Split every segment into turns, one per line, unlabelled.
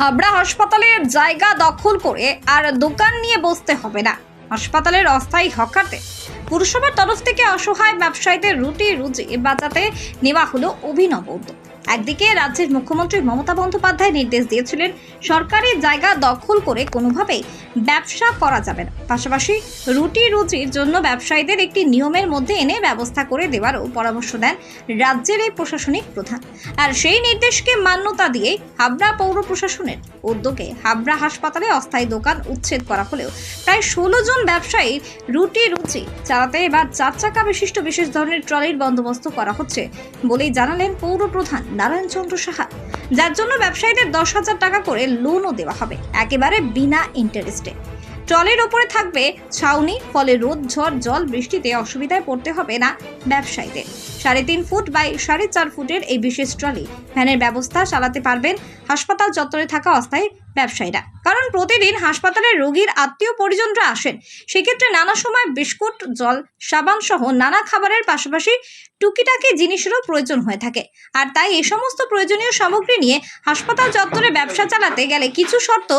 হাবড়া হাসপাতালের জায়গা দখল করে আর দোকান নিয়ে বসতে হবে না। হাসপাতালের অস্থায়ী হকারদের পুরসভার তরফ থেকে অসহায় ব্যবসায়ীদের রুটি রুজি বাঁচাতে নেওয়া হলো অভিনব উদ্যোগ। একদিকে রাজ্যের মুখ্যমন্ত্রী মমতা বন্দ্যোপাধ্যায় নির্দেশ দিয়েছিলেন সরকারি জায়গা দখল করে কোনোভাবেই ব্যবসা করা যাবে না। পাশাপাশি রুটি রুজির জন্য ব্যবসায়ীদের একটি নিয়মের মধ্যে এনে ব্যবস্থা করে দেওয়ারও পরামর্শ দেন রাজ্যের এই প্রশাসনিক প্রধান। আর সেই নির্দেশকে মান্যতা দিয়ে হাবড়া পৌর প্রশাসনের উদ্যোগে হাবড়া হাসপাতালে অস্থায়ী দোকান উচ্ছেদ করা হলেও প্রায় ষোলো জন ব্যবসায়ীর রুটি রুচি চালাতে এবার চার চাকা বিশিষ্ট বিশেষ ধরনের ট্রলির বন্দোবস্ত করা হচ্ছে বলেই জানালেন পৌর প্রধান নারায়ণ চন্দ্র সাহা, যার জন্য ব্যবসায়ীদের দশ হাজার টাকা করে লোনও দেওয়া হবে, একেবারে বিনা ইন্টারেস্টে ট্রলের ওপরে থাকবে ছাউনি, ফলে রোদ, ঝড়, জল, বৃষ্টিতে অসুবিধায় পড়তে হবে না ব্যবসায়ীদের। সাড়ে তিন ফুট বাই সাড়ে চার ফুটের এই বিশেষ ট্রলি ভ্যানের ব্যবস্থা চালাতে পারবেন, হাসপাতাল চত্বরে থাকা অস্থায়ী ব্যবসায়ীরা। কারণ প্রতিদিন হাসপাতালে রোগীর আত্মীয় পরিজনরা আসেন। সেক্ষেত্রে নানা সময় বিস্কুট, জল, সাবান সহ নানা খাবারের পাশাপাশি টুকিটাকি জিনিসেরও প্রয়োজন হয়ে থাকে। আর তাই এই সমস্ত প্রয়োজনীয় সামগ্রী নিয়ে হাসপাতাল চত্বরে ব্যবসা চালাতে গেলে কিছু শর্ত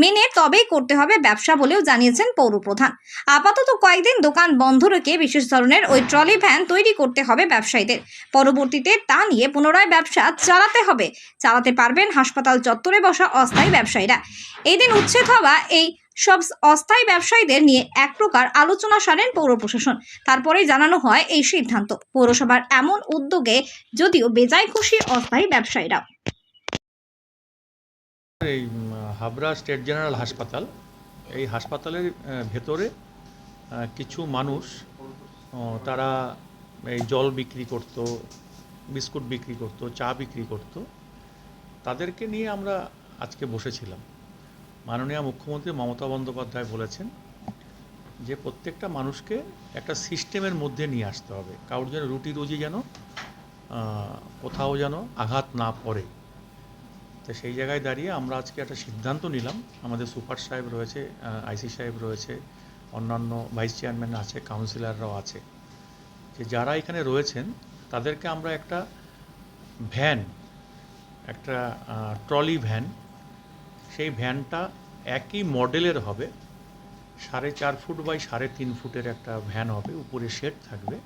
মেনে তবেই করতে হবে ব্যবসা বলেও জানিয়েছেন পৌরপ্রধান। আপাতত কয়েকদিন দোকান বন্ধ রেখে বিশেষ ধরনের ওই ট্রলি ভ্যান তৈরি করতে হবে ব্যবসায়ীদের। পরবর্তীতে তা নিয়ে পুনরায় ব্যবসা চালাতে হবে। চালাতে পারবেন হাসপাতাল চত্বরে বসা অস্থায়ী ব্যবসায়ীরা এই দিন উচ্ছেদ হওয়া এই সব অস্থায়ী ব্যবসায়ীদের নিয়ে এক প্রকার আলোচনা সারেন পৌর প্রশাসন। তারপরেই জানানো হয় এই সিদ্ধান্ত। পৌরসভার এমন উদ্যোগে যদিও বেজায় খুশি অস্থায়ী ব্যবসায়ীরা
এই হাবড়া স্টেট জেনারেল হাসপাতাল, এই হাসপাতালের ভেতরে কিছু মানুষ তারা এই জল বিক্রি করত, বিস্কুট বিক্রি করত, চা বিক্রি করত। তাদেরকে নিয়ে আমরা আজকে বসেছিলাম। মাননীয় মুখ্যমন্ত্রী মমতা বন্দ্যোপাধ্যায় বলেছেন যে প্রত্যেকটা মানুষকে একটা সিস্টেমের মধ্যে নিয়ে আসতে হবে। কারোর যেন রুটি রুজি যেন কোথাও যেন আঘাত না পড়ে। তো সেই জায়গায় দাঁড়িয়ে আমরা আজকে একটা সিদ্ধান্ত নিলাম। আমাদের সুপার সাহেব রয়েছে আইসি সাহেব রয়েছে, অন্যান্য ভাইস চেয়ারম্যান আছে, কাউন্সিলররাও আছে। যে যারা এখানে রয়েছেন, তাদেরকে আমরা একটা ভ্যান, একটা ট্রলি ভ্যান সেই ভ্যানটা একই মডেলের হবে। সাড়ে চার ফুট বাই সাড়ে তিন ফুটের একটা ভ্যান হবে উপরে শেড থাকবে।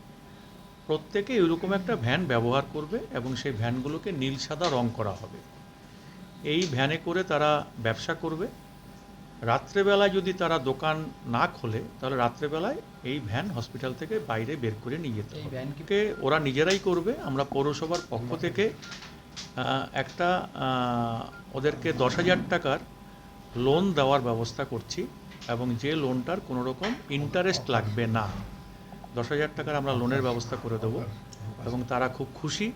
প্রত্যেকে এরকম একটা ভ্যান ব্যবহার করবে এবং সেই ভ্যানগুলোকে নীল সাদা রং করা হবে। এই ভ্যানে করে তারা ব্যবসা করবে। রাত্রেবেলায় যদি তারা দোকান না খোলে তাহলে রাত্রেবেলায় এই ভ্যান হসপিটাল থেকে বাইরে বের করে নিয়ে যেতে হবে। ওরা নিজেরাই করবে। আমরা পৌরসভার পক্ষ থেকে একটা ওদেরকে দশ হাজার টাকার লোন দেওয়ার ব্যবস্থা করছি এবং যে লোনটার কোনো রকম ইন্টারেস্ট লাগবে না, দশ হাজার টাকার আমরা লোনের ব্যবস্থা করে দেব। এবং তারা খুব খুশি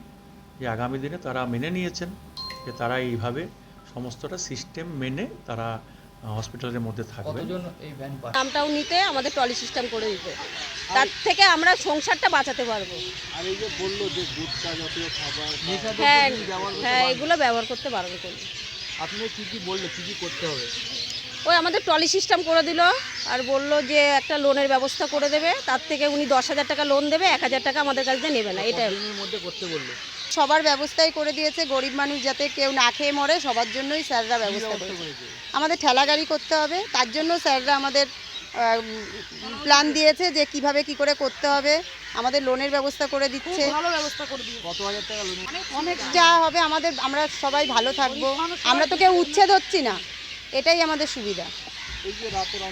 যে আগামী দিনে তারা মেনে নিয়েছেন যে তারা এইভাবে সমস্তটা সিস্টেম মেনে তারা হসপিটালের মধ্যে থাকবে।
কতজন এই ভ্যান পাচ্ছে?
দামটাও নিতে আমাদের ট্রলি সিস্টেম করে দিতে। তার থেকে আমরা সংসারটা বাঁচাতে পারব।
আর এই যে বলল যে গুটকা জাতীয় খাবার
হ্যাঁ হ্যাঁ? এগুলো ব্যবহার করতে পারব
আপনি কি কি বলল কি কি করতে হবে?
ওই আমাদের ট্রলি সিস্টেম করে দিল আর বলল যে একটা লোনের ব্যবস্থা করে দেবে। তার থেকে উনি দশ হাজার টাকা লোন দেবে এক হাজার টাকা আমাদের কাছ দিয়ে নেবে না। এটা
মধ্যে করতে বলল?
সবার ব্যবস্থাই করে দিয়েছে গরিব মানুষ যাতে কেউ না খেয়ে মরে সবার জন্যই স্যাররা ব্যবস্থা
করেছে।
আমাদের ঠেলা গাড়ি করতে হবে তার জন্য স্যাররা আমাদের প্ল্যান দিয়েছে যে কীভাবে কি করে করতে হবে। আমাদের লোনের ব্যবস্থা করে দিচ্ছে।
কত হাজার টাকা লোন
অনেক যা হবে আমাদের আমরা সবাই ভালো থাকব। আমরা তো কেউ উচ্ছেদ হচ্ছি না। এটাই আমাদের সুবিধা।
এই যে রাতের